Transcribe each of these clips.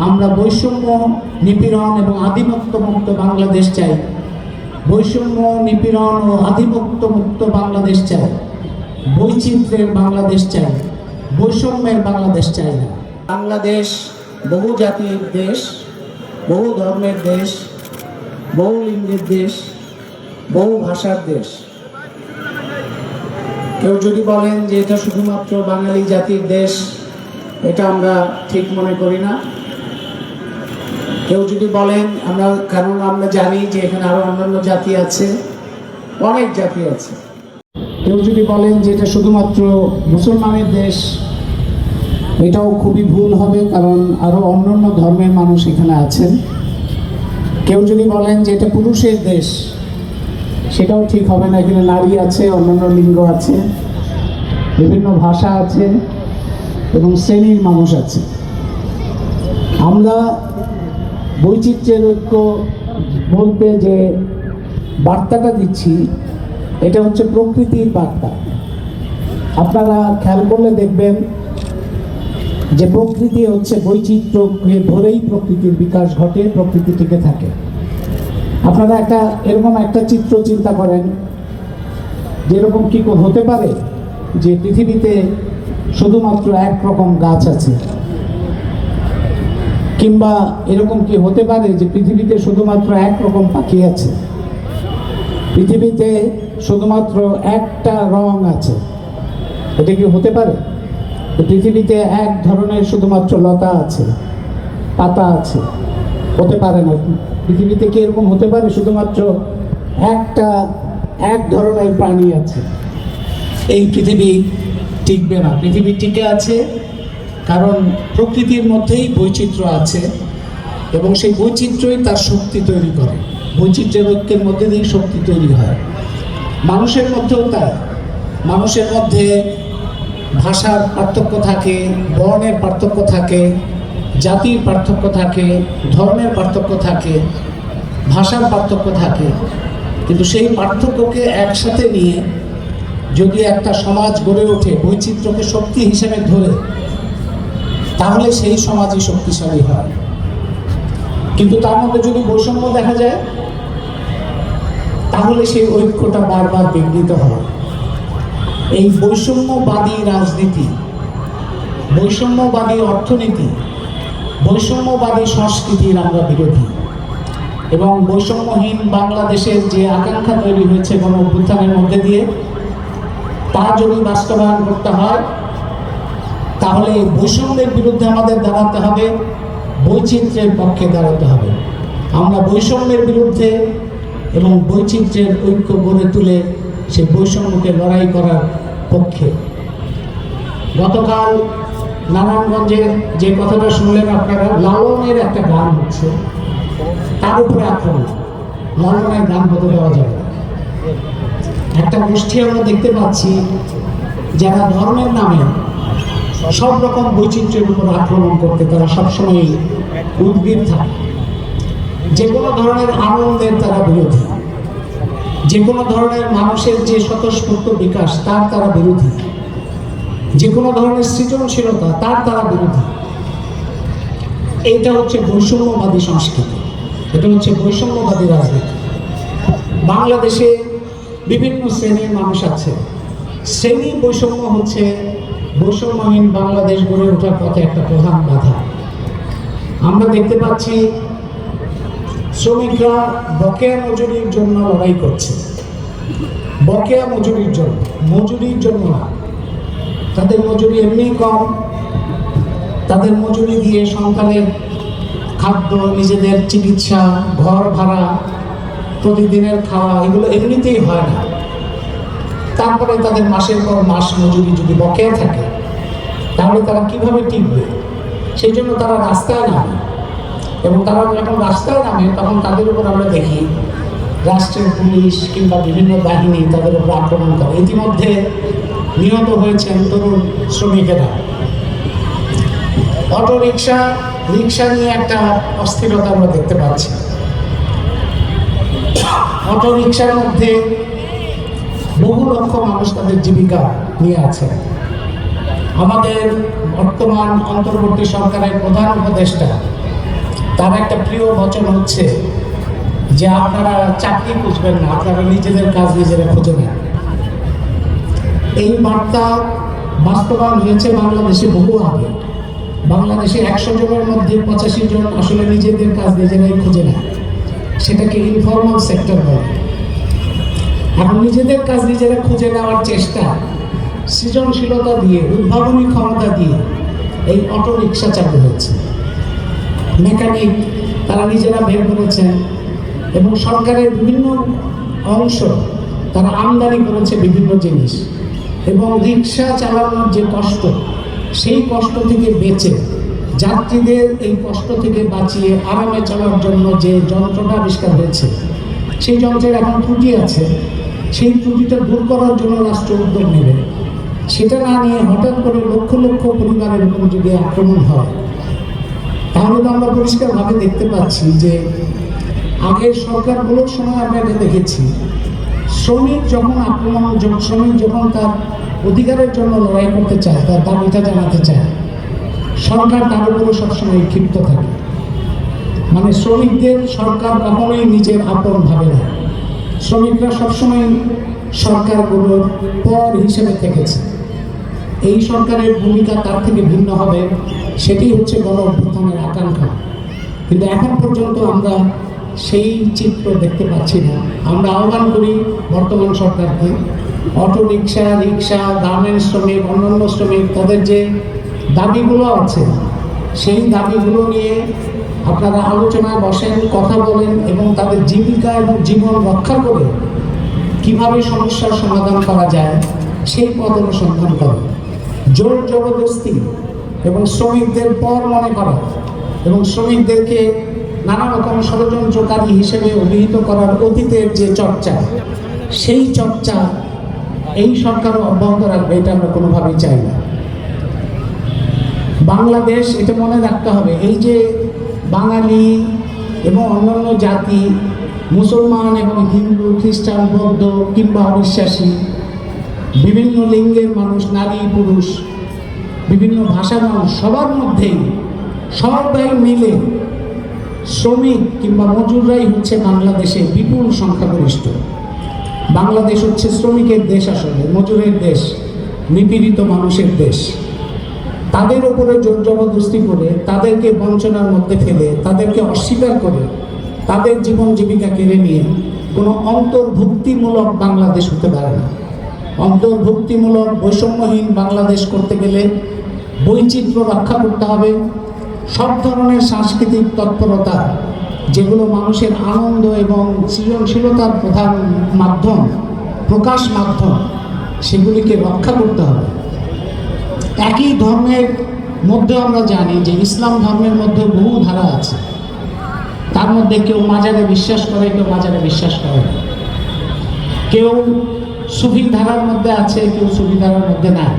আমরা বৈষম্য, নিপীড়ন এবং আধিপত্য মুক্ত বাংলাদেশ চাই। বৈষম্য, নিপীড়ন ও আধিপত্য মুক্ত বাংলাদেশ চাই। বৈচিত্র্যের বাংলাদেশ চাই। বৈষম্যের বাংলাদেশ চাই না। বাংলাদেশ বহু জাতির দেশ বহু ধর্মের দেশ বহু লিঙ্গের দেশ বহু ভাষার দেশ। কেউ যদি বলেন যে এটা শুধুমাত্র বাঙালি জাতির দেশ, এটা আমরা ঠিক মনে করি না। কেউ যদি বলেন, আমরা কারণ আমরা জানি যে এখানে আরও অন্যান্য জাতি আছে, অনেক জাতি আছে। কেউ যদি বলেন যে এটা শুধুমাত্র মুসলমানের দেশ, এটাও খুবই ভুল হবে, কারণ আরও অন্যান্য ধর্মের মানুষ এখানে আছেন। কেউ যদি বলেন যে এটা পুরুষের দেশ, সেটাও ঠিক হবে না, এখানে নারী আছে, অন্যান্য লিঙ্গ আছে, বিভিন্ন ভাষা আছে, এবং শ্রেণির মানুষ আছে। আমরা বৈচিত্র্যের ঐক্য বলতে যে বার্তাটা দিচ্ছি, এটা হচ্ছে প্রকৃতির বার্তা। আপনারা খেয়াল করলে দেখবেন যে প্রকৃতি হচ্ছে বৈচিত্র্যকে ধরেই প্রকৃতির বিকাশ ঘটে, প্রকৃতি টিকে থাকে। আপনারা একটা, এরকম একটা চিত্র চিন্তা করেন, যেরকম কি হতে পারে যে পৃথিবীতে শুধুমাত্র এক রকম গাছ আছে। কিংবা এরকম কি হতে পারে যে পৃথিবীতে শুধুমাত্র এক রকম পাখি আছে? পৃথিবীতে শুধুমাত্র একটা রং আছে। এটা কি হতে পারে? পৃথিবীতে এক ধরনের শুধুমাত্র লতা আছে, পাতা আছে, হতে পারে না। পৃথিবীতে কি এরকম হতে পারে শুধুমাত্র একটা, এক ধরনের প্রাণী আছে? এই পৃথিবী টিকবে না। পৃথিবী টিকে আছে কারণ প্রকৃতির মধ্যেই বৈচিত্র্য আছে এবং সেই বৈচিত্র্যই তার শক্তি তৈরি করে। বৈচিত্র্যের ঐক্যের মধ্যে দিয়েই শক্তি তৈরি হয়। মানুষের মধ্যেও তাই। মানুষের মধ্যে ভাষার পার্থক্য থাকে, বর্ণের পার্থক্য থাকে, জাতির পার্থক্য থাকে, ধর্মের পার্থক্য থাকে, ভাষার পার্থক্য থাকে। কিন্তু সেই পার্থক্যকে একসাথে নিয়ে যদি একটা সমাজ গড়ে ওঠে বৈচিত্র্যকে শক্তি হিসেবে ধরে তাহলে সেই সমাজই শক্তিশালী হয়। কিন্তু তার মধ্যে যদি বৈষম্য দেখা যায়, তাহলে সেই ঐক্যটা বারবার বিঘ্নিত হয়। এই বৈষম্যবাদী রাজনীতি, বৈষম্যবাদী অর্থনীতি, বৈষম্যবাদী সংস্কৃতির আমরা বিরোধী। এবং বৈষম্যহীন বাংলাদেশের যে আকাঙ্ক্ষা তৈরি হয়েছে গণ অভ্যুত্থানের মধ্যে দিয়ে, তা যদি বাস্তবায়ন করতে হয় তাহলে বৈষম্যের বিরুদ্ধে আমাদের দাঁড়াতে হবে, বৈচিত্র্যের পক্ষে দাঁড়াতে হবে। আমরা বৈষম্যের বিরুদ্ধে এবং বৈচিত্র্যের ঐক্য গড়ে তুলে সে বৈষম্যকে লড়াই করার পক্ষে। গতকাল নারায়ণগঞ্জে যে কথাটা শুনলেন আপনারা, লালনের একটা গান হচ্ছে। তার উপরে আক্রমণ। লালনের গান হতে দেওয়া যাবে একটা গোষ্ঠী আমরা দেখতে পাচ্ছি যারা ধর্মের নামে সব রকম বৈচিত্র্যের উপর আক্রমণ করতে তারা সবসময় উদ্গ্রীব থাকে। যে কোনো ধরনের আনন্দের তারা বিরোধী। যে কোনো ধরনের মানুষের যে স্বতঃস্ফূর্ত বিকাশ, তার তারা বিরোধী। যে কোনো ধরনের সৃজনশীলতা, তার তারা বিরোধী। এইটা হচ্ছে বৈষম্যবাদী সংস্কৃতি। এটা হচ্ছে বৈষম্যবাদী রাজনীতি। বাংলাদেশে বিভিন্ন শ্রেণির মানুষ আছে। শ্রেণি বৈষম্য হচ্ছে বৈষম্যহীন বাংলাদেশ গড়ে ওঠার পথে একটা প্রধান বাধা। আমরা দেখতে পাচ্ছি শ্রমিকরা বকেয়া মজুরির জন্য লড়াই করছে। বকেয়া মজুরির জন্য মজুরির জন্য না। তাদের মজুরি এমনি কম। তাদের মজুরি দিয়ে সন্তানের খাদ্য, নিজেদের চিকিৎসা, ঘর ভাড়া, প্রতিদিনের খাওয়া, এগুলো এমনিতেই হয় না। তারপরে তাদের মাসের পর মাস মজুরি যদি বকেয়া থাকে, তাহলে তারা কীভাবে টিকবে? সেই জন্য তারা রাস্তায় নামে। এবং তারা যখন রাস্তায় নামে, তখন তাদের উপর আমরা দেখি রাষ্ট্রের পুলিশ কিংবা বিভিন্ন বাহিনী তাদের উপর আক্রমণ করে। ইতিমধ্যে নিহত হয়েছেন তরুণ শ্রমিকেরা। অটো রিক্সা রিক্সা নিয়ে একটা অস্থিরতা আমরা দেখতে পাচ্ছি। অটো রিক্সার মধ্যে বহু লক্ষ মানুষ তাদের জীবিকা নিয়ে আছে। আমাদের বর্তমান অন্তর্বর্তী সরকারের প্রধান উপদেষ্টা, তার একটা প্রিয় বচন হচ্ছে যে, আপনারা চাকরি খুঁজবেন না, আপনারা নিজেদের কাজ নিজেরা খুঁজে নেন। এই বার্তা বাস্তবায়ন হয়েছে বাংলাদেশে বহু আগে। বাংলাদেশে একশো জনের মধ্যে পঁচাশি জন আসলে নিজেদের কাজ নিজেরাই খুঁজে নেয় সেটাকে ইনফর্মাল সেক্টর বলে। এখন নিজেদের কাজ নিজেরা খুঁজে নেওয়ার চেষ্টা, সৃজনশীলতা দিয়ে, উদ্ভাবনী ক্ষমতা দিয়ে এই অটো রিক্সা চালু হয়েছে। মেকানিক, তারা নিজেরা বের করেছেন এবং সরকারের বিভিন্ন অংশ তারা আমদানি করেছে বিভিন্ন জিনিস এবং রিক্সা চালানোর যে কষ্ট, সেই কষ্ট থেকে বেঁচে, যাত্রীদের এই কষ্ট থেকে বাঁচিয়ে আরামে চলার জন্য যে যন্ত্রটা আবিষ্কার হয়েছে, সেই যন্ত্রের এখন ত্রুটি আছে। সেই ত্রুটিটা দূর করার জন্য রাষ্ট্র উদ্যোগ নেবে। সেটা না নিয়ে হঠাৎ করে লক্ষ লক্ষ পরিবারের উপর যদি আক্রমণ হয়, তাহলে তো আমরা পরিষ্কারভাবে দেখতে পাচ্ছি যে আগের সরকারগুলোর সময় আমরা এটা দেখেছি। শ্রমিক যখন আক্রমণ শ্রমিক যখন তার অধিকারের জন্য লড়াই করতে চায়, তার দাবিটা জানাতে চায়, সরকার তার উপরে সবসময় ক্ষিপ্ত থাকে। মানে শ্রমিকদের সরকার কখনোই নিজের আপন ভাবে না। শ্রমিকরা সবসময় সরকারগুলোর পর হিসেবে থেকেছে। এই সরকারের ভূমিকা তার থেকে ভিন্ন হবে, সেটি হচ্ছে গণ অভ্যুত্থানের আকাঙ্ক্ষা। কিন্তু এখন পর্যন্ত আমরা সেই চিত্র দেখতে পাচ্ছি না। আমরা আহ্বান করি বর্তমান সরকারকে, অটো রিক্সা রিক্সা গার্মেন্টস শ্রমিক, অন্যান্য শ্রমিক, তাদের যে দাবিগুলো আছে, সেই দাবিগুলো নিয়ে আপনারা আলোচনায় বসেন, কথা বলেন এবং তাদের জীবিকা এবং জীবন রক্ষা করে কীভাবে সমস্যার সমাধান করা যায়, সেই পথ অনুসন্ধান করেন। জোর জবরদস্তি এবং শ্রমিকদের পর মনে করা এবং শ্রমিকদেরকে নানা রকম ষড়যন্ত্রকারী হিসেবে অভিহিত করার অতীতের যে চর্চা, সেই চর্চা এই সরকারও অব্যাহত রাখবে, এটা আমরা কোনোভাবেই চাই না। বাংলাদেশ, এটা মনে রাখতে হবে, এই যে বাঙালি এবং অন্যান্য জাতি, মুসলমান এবং হিন্দু, খ্রিস্টান, বৌদ্ধ কিংবা অবিশ্বাসী, বিভিন্ন লিঙ্গের মানুষ, নারী, পুরুষ, বিভিন্ন ভাষার মানুষ, সবার মধ্যেই, সবাই মিলে শ্রমিক কিংবা মজুররাই হচ্ছে বাংলাদেশে বিপুল সংখ্যাগরিষ্ঠ। বাংলাদেশ হচ্ছে শ্রমিকের দেশ আসলে, মজুরের দেশ, নিপীড়িত মানুষের দেশ। তাদের উপরে জোর জবরদস্তি করে তাদেরকে বঞ্চনার মধ্যে ফেলে, তাদেরকে অস্বীকার করে তাদের জীবন জীবিকা কেড়ে নিয়ে কোনো অন্তর্ভুক্তিমূলক বাংলাদেশ হতে পারে না। অন্তর্ভুক্তিমূলক বৈষম্যহীন বাংলাদেশ করতে গেলে বৈচিত্র্য রক্ষা করতে হবে। সব ধরনের সাংস্কৃতিক তৎপরতা, যেগুলো মানুষের আনন্দ এবং সৃজনশীলতার প্রধান মাধ্যম, প্রকাশ মাধ্যম, সেগুলিকে রক্ষা করতে হবে। একই ধর্মের মধ্যে আমরা জানি যে ইসলাম ধর্মের মধ্যে বহু ধারা আছে। তার মধ্যে কেউ মাজারে বিশ্বাস করে, কেউ মাজারে বিশ্বাস করে না। কেউ সুফি ধারার মধ্যে আছে, কেউ সুফি ধারার মধ্যে নাই।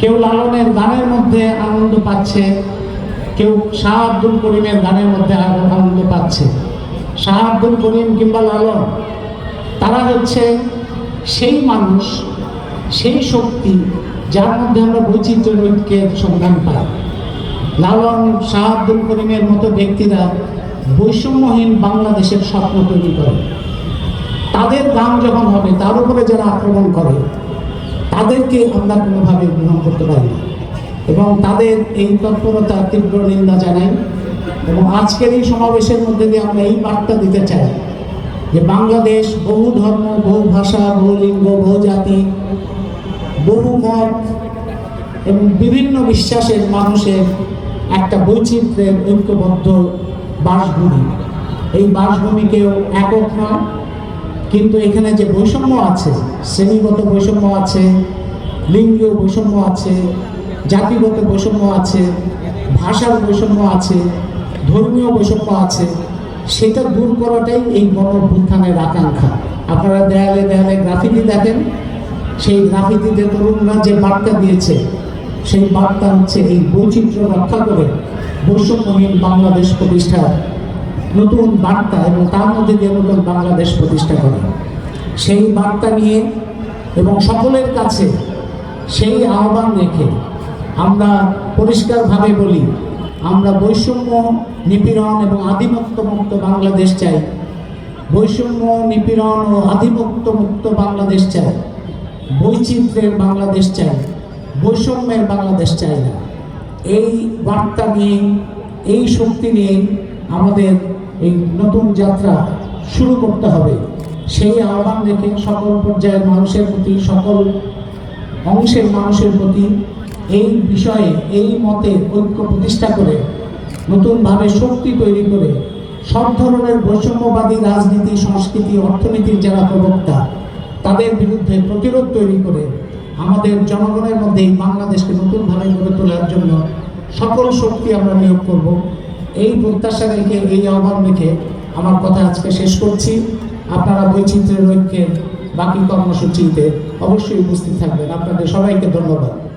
কেউ লালনের গানের মধ্যে আনন্দ পাচ্ছে, কেউ শাহ আব্দুল করিমের গানের মধ্যে আনন্দ পাচ্ছে। শাহ আব্দুল করিম কিংবা লালন, তারা হচ্ছে সেই মানুষ, সেই শক্তি যার মধ্যে আমরা বৈচিত্র্য ঐক্যের সন্ধান পাই। লালন শাহ আব্দুল করিমের মতো ব্যক্তিরা বৈষম্যহীন বাংলাদেশের স্বপ্ন তৈরি করে। তাদের গান যখন হবে, তার উপরে যারা আক্রমণ করে, তাদেরকে আমরা কোনোভাবে গ্রহণ করতে পারি না। এবং তাদের এই তৎপরতার তীব্র নিন্দা জানাই। এবং আজকের এই সমাবেশের মধ্যে দিয়ে আমরা এই বার্তা দিতে চাই যে বাংলাদেশ বহু ধর্ম, বহু ভাষা, বহু লিঙ্গ, বহু জাতি বহু মত এবং বিভিন্ন বিশ্বাসের মানুষের একটা বৈচিত্র্যের ঐক্যবদ্ধ বাসভূমি। এই বাসভূমিকেও একক নয় কিন্তু এখানে যে বৈষম্য আছে, শ্রেণীগত বৈষম্য আছে, লিঙ্গীয় বৈষম্য আছে, জাতিগত বৈষম্য আছে, ভাষার বৈষম্য আছে, ধর্মীয় বৈষম্য আছে, সেটা দূর করাটাই এই গণ অভ্যুত্থানের আকাঙ্ক্ষা। আপনারা দেয়ালে দেয়ালে গ্রাফিতি দেখেন। সেই গ্রাফিতিতে তরুণরা যে বার্তা দিয়েছে, সেই বার্তা হচ্ছে এই বৈচিত্র্য রক্ষা করে বৈষম্যহীন বাংলাদেশ প্রতিষ্ঠা নতুন বার্তা এবং তার মধ্যে দিয়ে নতুন বাংলাদেশ প্রতিষ্ঠা করা। সেই বার্তা নিয়ে এবং সকলের কাছে সেই আহ্বান রেখে আমরা পরিষ্কারভাবে বলি, আমরা বৈষম্য নিপীড়ন এবং আধিপত্য মুক্ত বাংলাদেশ চাই। বৈষম্য নিপীড়ন ও আধিপত্য মুক্ত বাংলাদেশ চাই। বৈচিত্র্যের বাংলাদেশ চাই, বৈষম্যের বাংলাদেশ চাই না। এই বার্তা নিয়ে, এই শক্তি নিয়ে আমাদের এই নতুন যাত্রা শুরু করতে হবে। সেই আহ্বান রেখে সকল পর্যায়ের মানুষের প্রতি, সকল অংশের মানুষের প্রতি এই বিষয়ে, এই মতে ঐক্য প্রতিষ্ঠা করে, নতুনভাবে শক্তি তৈরি করে, সব ধরনের বৈষম্যবাদী রাজনীতি, সংস্কৃতি, অর্থনীতির যারা প্রবক্তা তাদের বিরুদ্ধে প্রতিরোধ তৈরি করে আমাদের জনগণের মধ্যে এই বাংলাদেশকে নতুনভাবে গড়ে তোলার জন্য সকল শক্তি আমরা নিয়োগ করব। এই প্রত্যাশা রেখে, এই আহ্বান রেখে আমার কথা আজকে শেষ করছি। আপনারা বৈচিত্র্যের ঐক্যের বাকি কর্মসূচিতে অবশ্যই উপস্থিত থাকবেন। আপনাদের সবাইকে ধন্যবাদ।